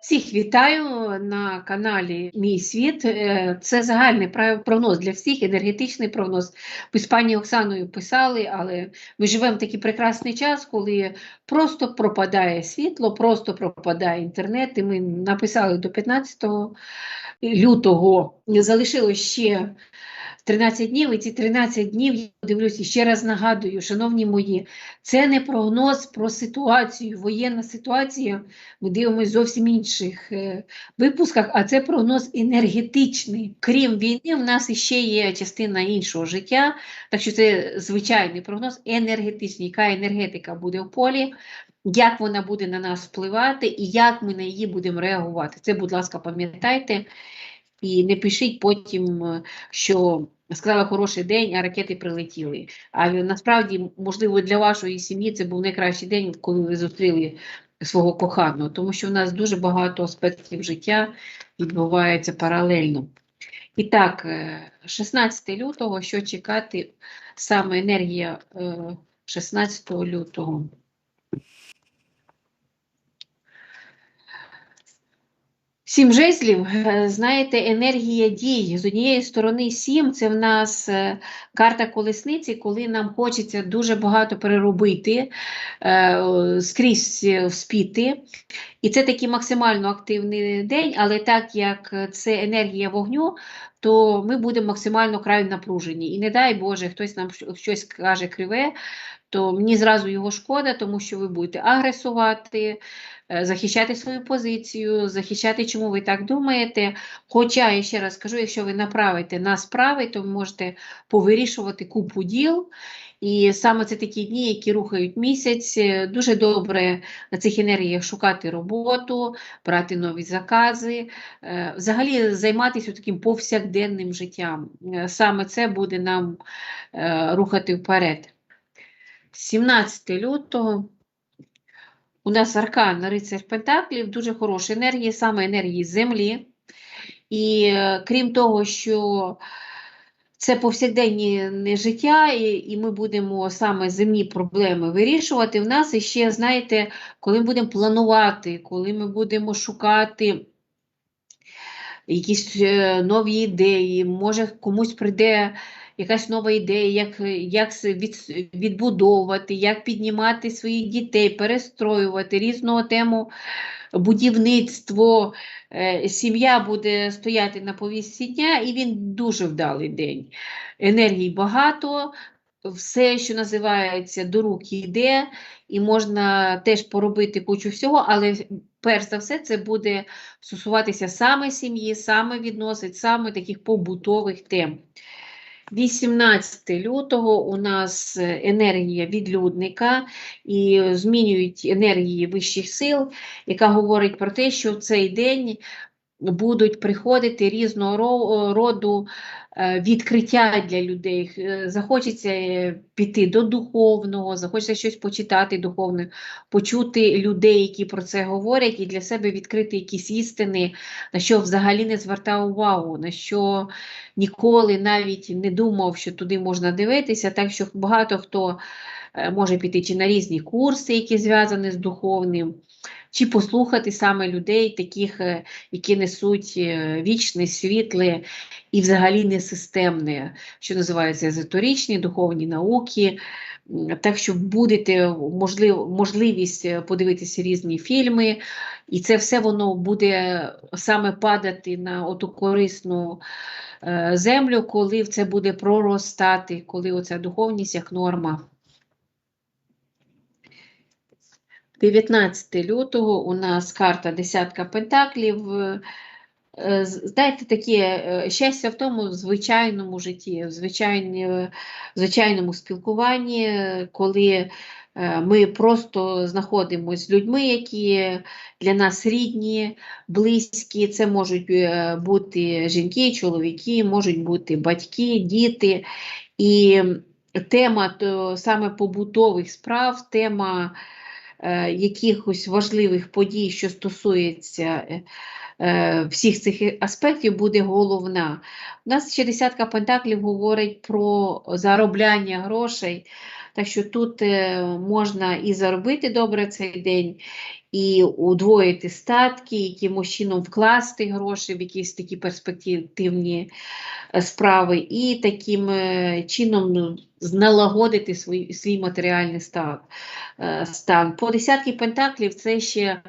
Всіх вітаю на каналі Мій світ. Е, Це загальний прогноз для всіх, енергетичний прогноз. З пані Оксаною писали, але ми живемо в такий прекрасний час, коли просто пропадає світло, просто пропадає інтернет. І ми написали до 15 лютого. Залишилось ще 13 днів, і ці 13 днів, я дивлюся, ще раз нагадую, шановні мої, це не прогноз про ситуацію, воєнна ситуація ми дивимося зовсім інших е, випусках, а це прогноз енергетичний. Крім війни, в нас іще є частина іншого життя, так що це звичайний прогноз енергетичний, яка енергетика буде в полі, як вона буде на нас впливати і як ми на її будемо реагувати. Це, будь ласка, пам'ятайте. І не пишіть потім, е, що сказала хороший день, а ракети прилетіли. А насправді, можливо, для вашої сім'ї це був найкращий день, коли ви зустріли свого коханого, тому що в нас дуже багато аспектів життя відбувається паралельно. І так, е, 16 лютого, що чекати, саме енергія е, 16 лютого. Сім жезлів, е, знаєте, енергія дій. З однієї сторони, сім це в нас е, карта колесниці, коли нам хочеться дуже багато переробити, е, скрізь вспіти. І це такий максимально активний день, але так як це енергія вогню, то ми будемо максимально край напружені. І не дай Боже, хтось нам щось каже криве, то мені зразу його шкода, тому що ви будете агресувати, захищати свою позицію, захищати, чому ви так думаєте. Хоча, я ще раз кажу, якщо ви направите на справи, то ви можете повирішувати купу діл. І саме це такі дні, які рухають місяць. Е, Дуже добре на цих енергіях шукати роботу, брати нові закази, е, взагалі займатися таким повсякденним життям. Е, Саме це буде нам е, рухати вперед. 17 лютого. У нас аркан рицар Пентаклів, дуже хороша енергія, саме енергії Землі. І е, крім того, що це повсякденні не життя, і, і ми будемо саме земні проблеми вирішувати. В нас іще, знаєте, коли ми будемо планувати, коли ми будемо шукати якісь е, нові ідеї, може комусь прийде якась нова ідея, як, як від, відбудовувати, як піднімати своїх дітей, перестроювати різного тему будівництво. Е, Сім'я буде стояти на повістці дня, і він дуже вдалий день. Енергій багато, все, що називається до рук йде, і можна теж поробити кучу всього, але перш за все це буде стосуватися саме сім'ї, саме відносин, саме таких побутових тем. 18 лютого у нас енергія відлюдника і змінюють енергії вищих сил, яка говорить про те, що в цей день будуть приходити різного ро- роду відкриття для людей. Е, Захочеться е, піти до духовного, захочеться щось почитати духовне, почути людей, які про це говорять, і для себе відкрити якісь істини, на що взагалі не звертав увагу, на що ніколи навіть не думав, що туди можна дивитися. Так що багато хто е, може піти чи на різні курси, які зв'язані з духовним, чи послухати саме людей, таких, е, які несуть е, вічне, світле і взагалі не системне, що називається езотеричні духовні науки. Так що будете можлив, можливість е, подивитися різні фільми, і це все воно буде саме падати на оту корисну землю, коли це буде проростати, коли оця духовність як норма. 19 лютого у нас карта десятка пентаклів. Е, е, Знаєте, таке е, щастя в тому звичайному житті, в звичайному спілкуванні, е, коли е, ми просто знаходимося з людьми, які для нас рідні, близькі. Це можуть е, бути жінки, чоловіки, можуть бути батьки, діти. І тема то, саме побутових справ, тема е, якихось важливих подій, що стосується е, е, всіх цих аспектів, буде головна. У нас ще десятка пентаклів говорить про заробляння грошей. Так що тут е, можна і заробити добре цей день, і удвоїти статки, якимось чином вкласти гроші в якісь такі перспективні е, справи, і таким е, чином ну, налагодити свій, свій матеріальний стан. е, стан. По десятки пентаклів це ще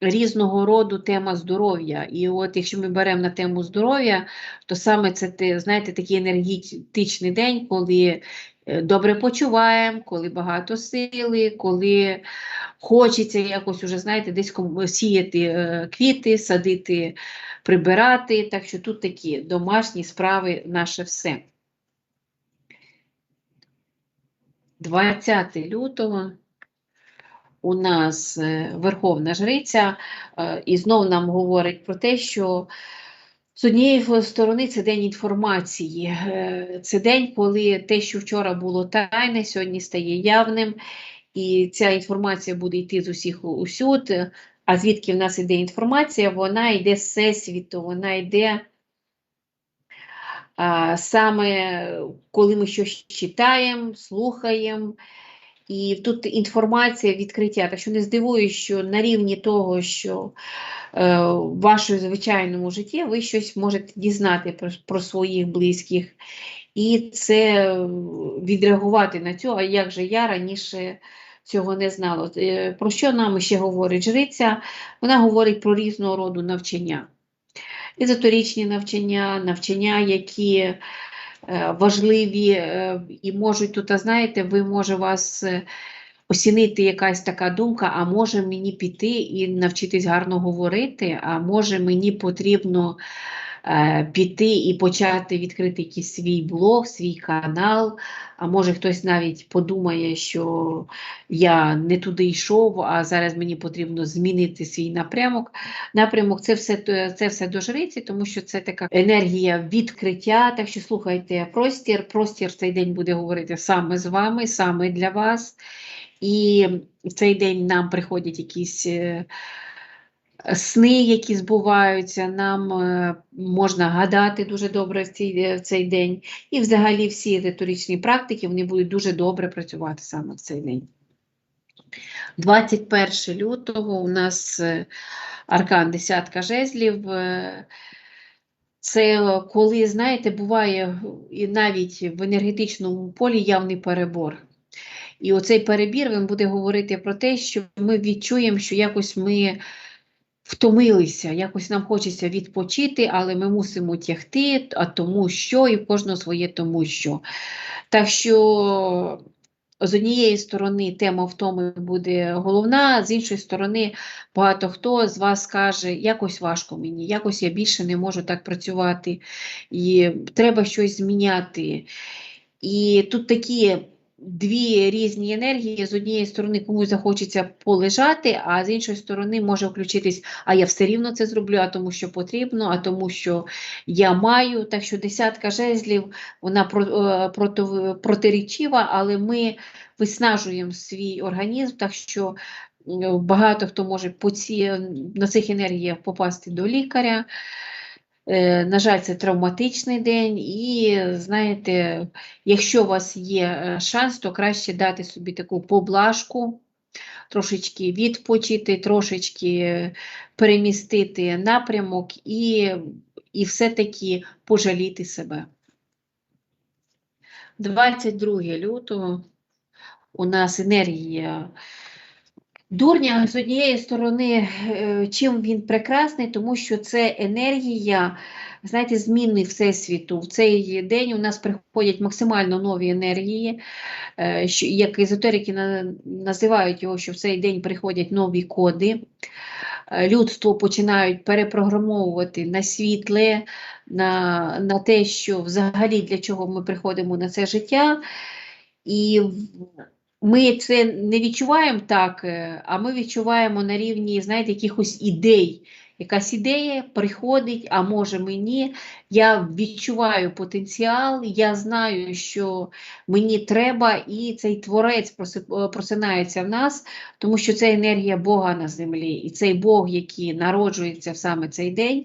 різного роду тема здоров'я. І от якщо ми беремо на тему здоров'я, то саме це знаєте, такий енергетичний день, коли добре почуваємо, коли багато сили, коли хочеться якось уже, знаєте, десь сіяти е, квіти, садити, прибирати. Так що тут такі домашні справи наше все. 20 лютого у нас е, Верховна Жриця, е, і знов нам говорить про те, що з однієї сторони це день інформації. Е, Це день, коли те, що вчора було тайне, сьогодні стає явним, і ця інформація буде йти з усіх усюд. А звідки в нас йде інформація? Вона йде з всесвіту, вона йде саме коли ми щось читаємо, слухаємо. І тут інформація відкриття. Так що не здивуюсь, що на рівні того, що е, в вашому звичайному житті ви щось можете дізнати про, про своїх близьких. І це е, відреагувати на цього, а як же я раніше цього не знала. Е, Про що нам ще говорить жриця? Вона говорить про різного роду навчання. Езотеричні навчання, навчання, які важливі е, і можуть тут, знаєте, ви може вас оцінити осінити якась така думка, а може мені піти і навчитись гарно говорити, а може мені потрібно е, піти і почати відкрити якийсь свій блог, свій канал, а може хтось навіть подумає, що я не туди йшов, а зараз мені потрібно змінити свій напрямок. Напрямок це все, це все до жриці, тому що це така енергія відкриття. Так що слухайте простір, простір цей день буде говорити саме з вами, саме для вас. І в цей день нам приходять якісь е, сни, які збуваються, нам е, можна гадати дуже добре в цей, е, в цей день. І взагалі всі риторичні практики вони будуть дуже добре працювати саме в цей день. 21 лютого у нас е, аркан десятка жезлів. Це коли, знаєте, буває і навіть в енергетичному полі явний перебор. І оцей перебір він буде говорити про те, що ми відчуємо, що якось ми втомилися, якось нам хочеться відпочити, але ми мусимо тягти, а тому що, і кожного своє тому що. Так що з однієї сторони тема втоми буде головна, з іншої сторони, багато хто з вас скаже, якось важко мені, якось я більше не можу так працювати, і треба щось зміняти. І тут такі дві різні енергії. З однієї сторони, комусь захочеться полежати, а з іншої сторони може включитись, а я все рівно це зроблю, а тому, що потрібно, а тому, що я маю. Так що десятка жезлів, вона е, проти- протирічива, але ми виснажуємо свій організм, так що багато хто може по ці, на цих енергіях попасти до лікаря. Е, На жаль, це травматичний день, і знаєте, якщо у вас є е, шанс, то краще дати собі таку поблажку, трошечки відпочити, трошечки перемістити напрямок і, і все-таки пожаліти себе. 22 лютого у нас енергія дурня з однієї сторони, е, чим він прекрасний, тому що це енергія, знаєте, зміни Всесвіту. В цей день у нас приходять максимально нові енергії, е, як езотерики називають його, що в цей день приходять нові коди. Е, Людство починають перепрограмовувати на світле, на, на те, що взагалі для чого ми приходимо на це життя. І ми це не відчуваємо так, е, а ми відчуваємо на рівні, знаєте, якихось ідей. Якась ідея приходить, а може мені, я відчуваю потенціал, я знаю, що мені треба, і цей творець е, просинається в нас, тому що це енергія Бога на землі. І цей Бог, який народжується в саме цей день,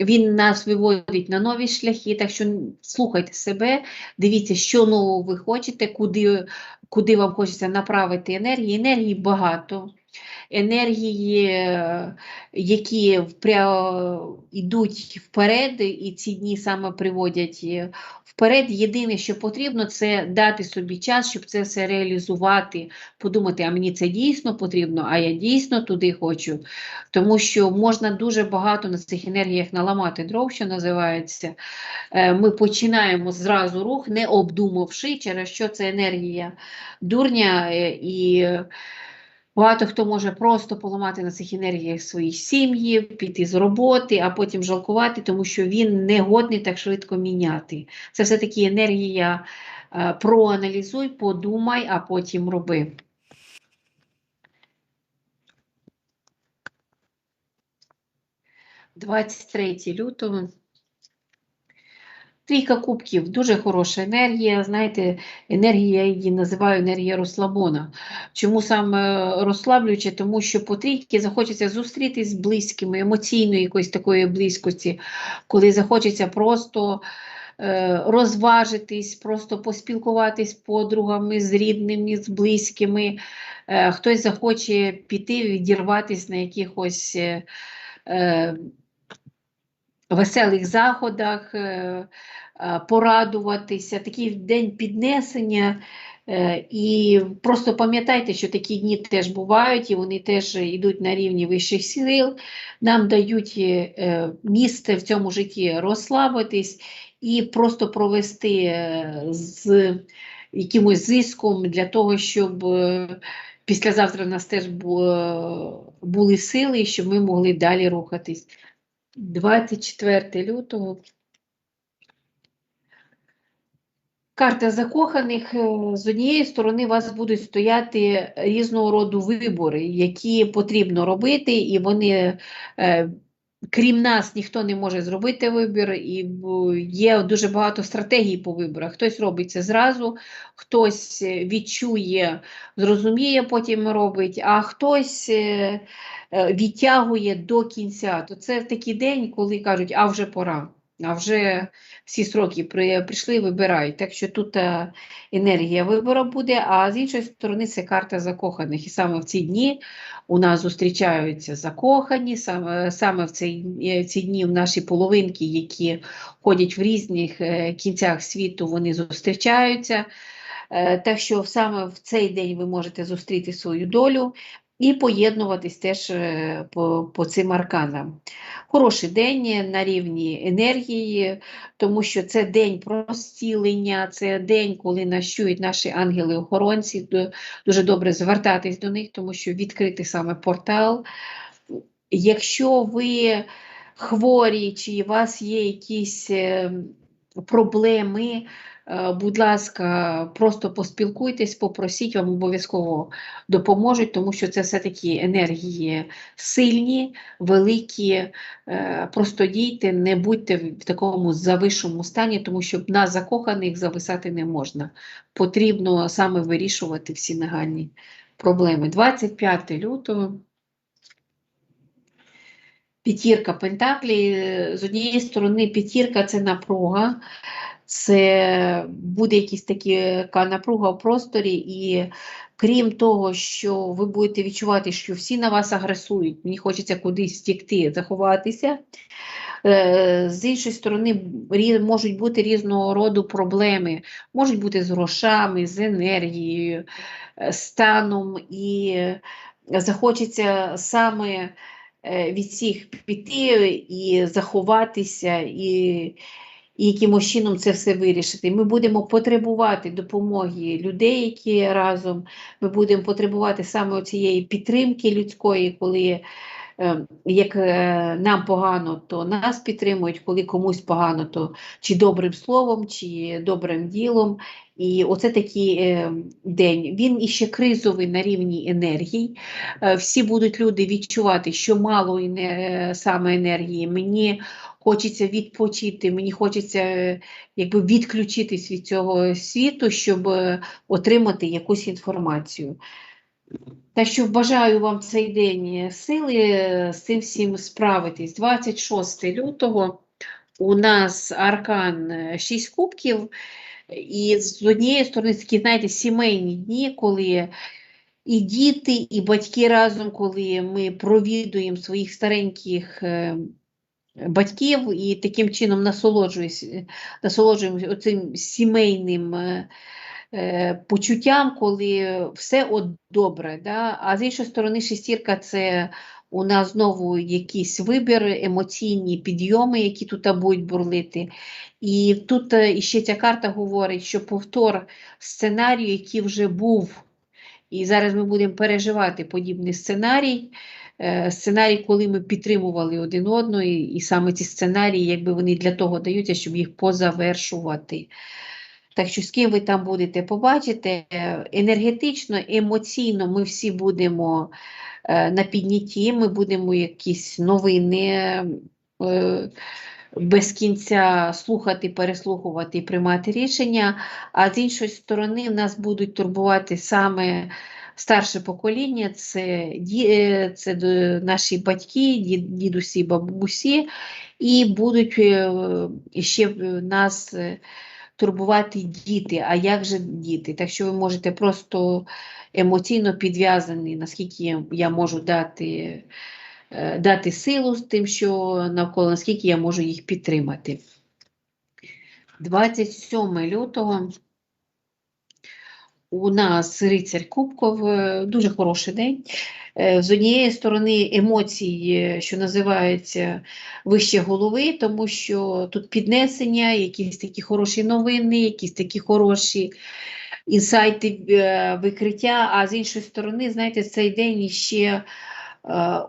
він нас виводить на нові шляхи. Так що слухайте себе, дивіться, що нового ви хочете, куди, куди вам хочеться направити енергії. Енергії багато. Енергії, які йдуть вперед, і ці дні саме приводять е, вперед. Єдине, що потрібно, це дати собі час, щоб це все реалізувати, подумати, а мені це дійсно потрібно, а я дійсно туди хочу. Тому що можна дуже багато на цих енергіях наламати дров, що називається. Е, Ми починаємо зразу рух, не обдумавши, через що це енергія дурня е, і. Багато хто може просто поламати на цих енергіях свої сім'ї, піти з роботи, а потім жалкувати, тому що він не годний так швидко міняти. Це все-таки енергія е, проаналізуй, подумай, а потім роби. «23 лютого. Трійка кубків дуже хороша енергія. Знаєте, енергія я її називаю енергія розслабона. Чому саме розслаблююче? Тому що по трійки захочеться зустрітись з близькими, емоційної якоїсь такої близькості, коли захочеться просто е, розважитись, просто поспілкуватись з подругами, з рідними, з близькими. Е, хтось захоче піти, відірватися на якихось. Веселих заходах, е, е, порадуватися, такий день піднесення. е, І просто пам'ятайте, що такі дні теж бувають, і вони теж йдуть на рівні вищих сил, нам дають місце в цьому житті розслабитись і просто провести з якимось зиском для того, щоб післязавтра в нас теж були сили, щоб ми могли далі рухатись. 24 лютого. Карта закоханих. Е, З однієї сторони, у вас будуть стояти різного роду вибори, які потрібно робити, і вони, е, крім нас, ніхто не може зробити вибір, і є дуже багато стратегій по виборах. Хтось робить це зразу, хтось е, відчує, зрозуміє, потім робить, а хтось е, е, відтягує до кінця. То це такий день, коли кажуть, а вже пора, а вже всі сроки при, прийшли, вибирають. Так що тут е, енергія вибору буде, а з іншої сторони це карта закоханих. І саме в ці дні у нас зустрічаються закохані, саме, саме в цей, е, ці дні в наші половинки, які ходять в різних е, кінцях світу, вони зустрічаються. Так що саме в цей день ви можете зустріти свою долю і поєднуватись теж е, по, по цим арканам. Хороший день на рівні енергії, тому що це день про зцілення, це день, коли нас чують наші ангели-охоронці. Дуже добре звертатись до них, тому що відкритий саме портал. Якщо ви хворі, чи у вас є якісь е, проблеми, е, будь ласка, просто поспілкуйтесь, попросіть, вам обов'язково допоможуть, тому що це все-таки енергії сильні, великі. Е, Просто дійте, не будьте в такому завишому стані, тому що на закоханих зависати не можна. Потрібно саме вирішувати всі нагальні проблеми. 25 лютого. П'ятірка Пентаклі. Е, З однієї сторони, п'ятірка це напруга, це буде якась така напруга в просторі, і крім того, що ви будете відчувати, що всі на вас агресують, мені хочеться кудись втікти, заховатися. Е, З іншої сторони, можуть бути різного роду проблеми, можуть бути з грошами, з енергією, е, станом, і захочеться саме е, від всіх піти і заховатися, і, і якимось чином це все вирішити. Ми будемо потребувати допомоги людей, які разом, ми будемо потребувати саме цієї підтримки людської, коли е, як е, нам погано, то нас підтримують, коли комусь погано, то чи добрим словом, чи добрим ділом. І оце такий е, день. Він іще кризовий на рівні енергій. Всі будуть люди відчувати, що мало саме енергії. Мені хочеться відпочити, мені хочеться е, якби відключитись від цього світу, щоб е, отримати якусь інформацію. Так що бажаю вам цей день сили е, з цим всім справитись. 26 лютого у нас аркан 6 кубків. І з однієї сторони такі, знаєте, сімейні дні, коли і діти, і батьки разом, коли ми провідуємо своїх стареньких батьків і таким чином насолоджуємося цим сімейним е, е, почуттям, коли все от добре. Да? А з іншої сторони, шестірка це у нас знову якийсь вибір, емоційні підйоми, які тут будуть бурлити. І тут е, ще ця карта говорить, що повтор сценарію, який вже був. І зараз ми будемо переживати подібний сценарій. Е, сценарій, коли ми підтримували один одного, і, і саме ці сценарії, якби вони для того даються, щоб їх позавершувати. Так що з ким ви там будете побачите, енергетично, емоційно ми всі будемо е, на піднятті, ми будемо якісь новини е, без кінця слухати, переслухувати і приймати рішення, а з іншої сторони, нас будуть турбувати саме старше покоління, це е, це наші батьки, дідусі, бабусі, і будуть ще нас турбувати діти. А як же діти? Так що ви можете просто емоційно підв'язані, наскільки я можу дати е, дати силу з тим, що навколо, наскільки я можу їх підтримати. 27 лютого у нас рицарь Кубков, е, дуже хороший день. Е, з однієї сторони емоції, що називаються вище голови, тому що тут піднесення, якісь такі хороші новини, якісь такі хороші інсайти, е, викриття. А з іншої сторони, знаєте, цей день ще.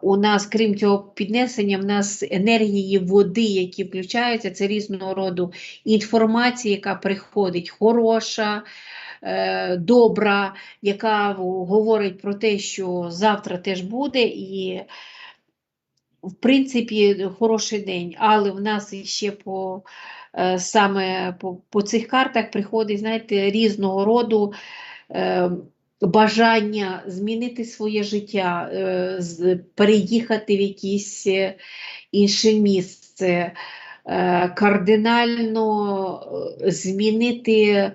У нас, крім цього піднесення, в нас енергії води, які включаються, це різного роду інформація, яка приходить, хороша, Е, добра, яка говорить про те, що завтра теж буде, і, в принципі, хороший день. Але в нас ще по е, саме по, по цих картах приходить, знаєте, різного роду. Е, бажання змінити своє життя, переїхати в якесь інше місце, кардинально змінити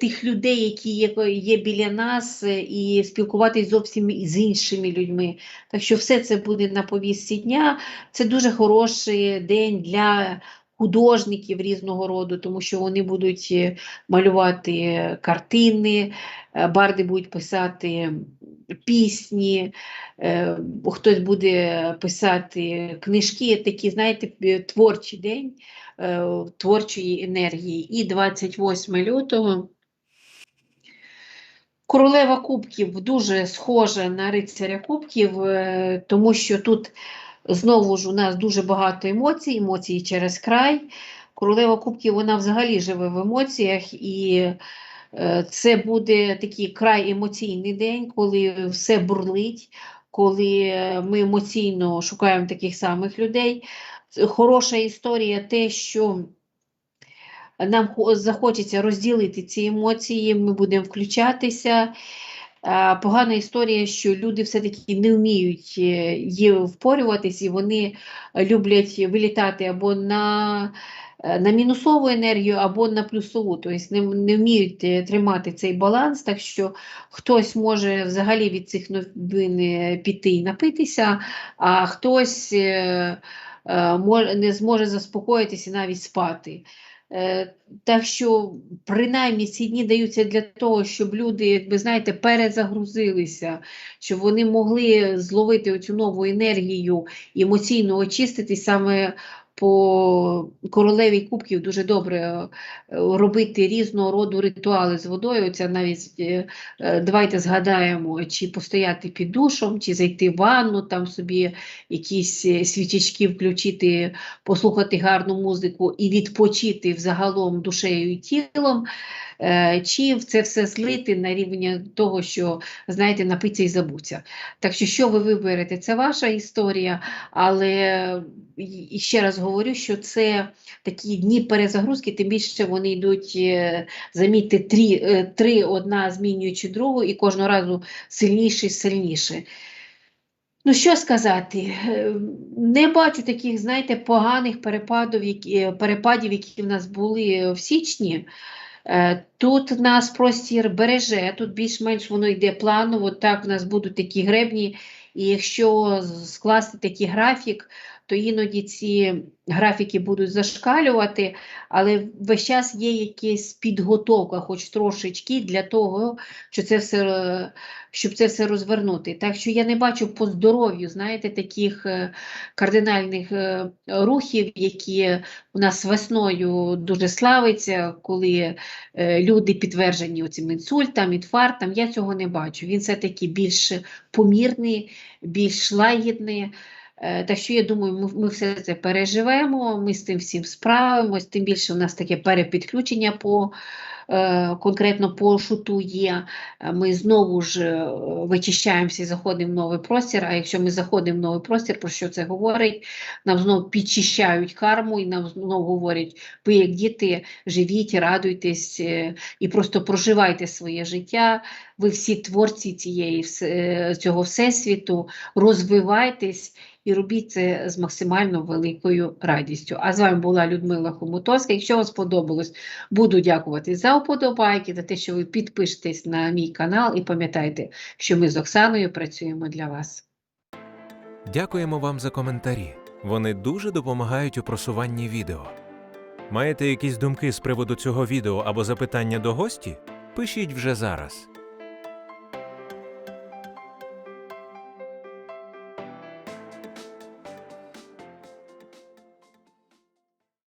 тих людей, які є є біля нас, е, і спілкуватись зовсім з іншими людьми. Так що все це буде на повістці дня. Це дуже хороший день для художників різного роду, тому що вони будуть е, малювати картини, е, барди будуть писати пісні, хтось буде писати книжки, такі, знаєте, творчий день. Е, творчої енергії. І 28 лютого королева кубків дуже схожа на рицаря кубків, е, тому що тут знову ж у нас дуже багато емоцій, емоції через край. Королева кубків вона взагалі живе в емоціях, і е, це буде такий край емоційний день, коли все бурлить, коли ми емоційно шукаємо таких самих людей хороша історія те, що нам захочеться розділити ці емоції, ми будемо включатися. Погана історія, що люди все-таки не вміють е, її впорюватись, і вони люблять вилітати або на е, на мінусову енергію, або на плюсову, тобто не, не вміють е, тримати цей баланс, так що хтось може взагалі від цих новин піти і напитися, а хтось. Е, не зможе заспокоїтися і навіть спати. Е, так що, принаймні, ці дні даються для того, щоб люди, якби знаєте, перезагрузилися, щоб вони могли зловити оцю нову енергію емоційно очистити саме по королеві кубків дуже добре е, робити різного роду ритуали з водою. Оця навіть е, е, давайте згадаємо, чи постояти під душом, чи зайти в ванну, там собі якісь свічечки включити, послухати гарну музику і відпочити взагалом душею і тілом. Чи це все злити на рівні того, що, знаєте, напиться і забуться. Так що, що ви виберете, це ваша історія, але ще раз говорю, що це такі дні перезагрузки, тим більше вони йдуть, е, замітьте, три, е, три одна змінюючи другу, і кожного разу сильніше і сильніше. Ну, що сказати, не бачу таких, знаєте, поганих перепадів, які, перепадів, які в нас були в січні. Е, Тут нас простір береже, тут більш-менш воно йде планово, так в нас будуть такі гребні, і якщо скласти такий графік, то іноді ці графіки будуть зашкалювати, але весь час є якась підготовка, хоч трошечки, для того, щоб це все, щоб це все розвернути. Так що я не бачу по здоров'ю, знаєте, таких е, кардинальних е, рухів, які у нас весною дуже славиться, коли е, люди підтверджені цим інсультам, інфарктам. Я цього не бачу. Він все-таки більш помірний, більш лагідний. Е, Так що я думаю, ми, все це переживемо, ми з тим всім справимось, тим більше у нас таке перепідключення по е, конкретно по шуту є. Ми знову ж е, вичищаємося і заходимо в новий простір. А якщо ми заходимо в новий простір, про що це говорить? Нам знову підчищають карму і нам знову говорять, ви як діти живіть, радуйтесь е, і просто проживайте своє життя. Ви всі творці цієї цього всесвіту, розвивайтесь і робіть це з максимально великою радістю. А з вами була Людмила Хомутовська. Якщо вам сподобалось, буду дякувати за вподобайки, за те, що ви підпишетесь на мій канал і пам'ятайте, що ми з Оксаною працюємо для вас. Дякуємо вам за коментарі. Вони дуже допомагають у просуванні відео. Маєте якісь думки з приводу цього відео або запитання до гості? Пишіть вже зараз.